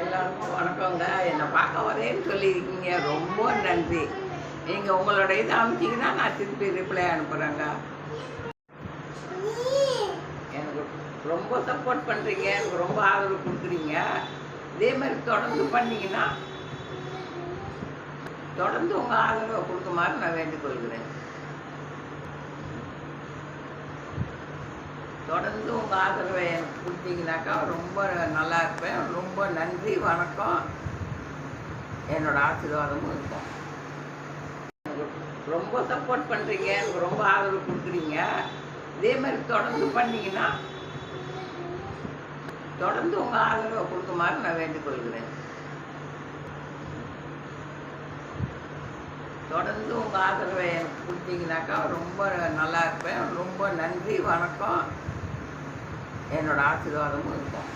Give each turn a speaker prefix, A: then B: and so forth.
A: எல்லாருக்கும் வணக்கங்க. என்னை பார்க்க வரேன்னு சொல்லியிருக்கீங்க. ரொம்ப நன்றி. நீங்கள் உங்களோட இதை அனுப்பிச்சிங்கன்னா நான் திருப்பி ரிப்ளை அனுப்புகிறேங்க எனக்கு ரொம்ப சப்போர்ட் பண்ணுறீங்க எனக்கு ரொம்ப ஆதரவு கொடுக்குறீங்க. இதே மாதிரி தொடர்ந்து பண்ணீங்கன்னா தொடர்ந்து உங்கள் ஆதரவை கொடுக்குமாறு நான் வேண்டுகொள்கிறேன் தொடர்ந்து உங்கள் ஆதரவை எனக்கு கொடுத்தீங்கனாக்கா ரொம்ப நல்லா இருப்பேன். நன்றி வணக்கம். என்னோட ஆசீர்வாதமும் இருக்கும். எனக்கு ரொம்ப சப்போர்ட் பண்ணுறீங்க எனக்கு ரொம்ப ஆதரவு கொடுக்குறீங்க. இதே மாதிரி தொடர்ந்து பண்ணீங்கன்னா தொடர்ந்து உங்கள் ஆதரவை கொடுக்குமாறு நான் வேண்டிக்கொள்கிறேன் தொடர்ந்து உங்கள் ஆதரவை எனக்கு கொடுத்தீங்கனாக்கா ரொம்ப நல்லா இருப்பேன். ரொம்ப நன்றி வணக்கம். என்னோட ஆசீர்வாதமும் இருக்கும்.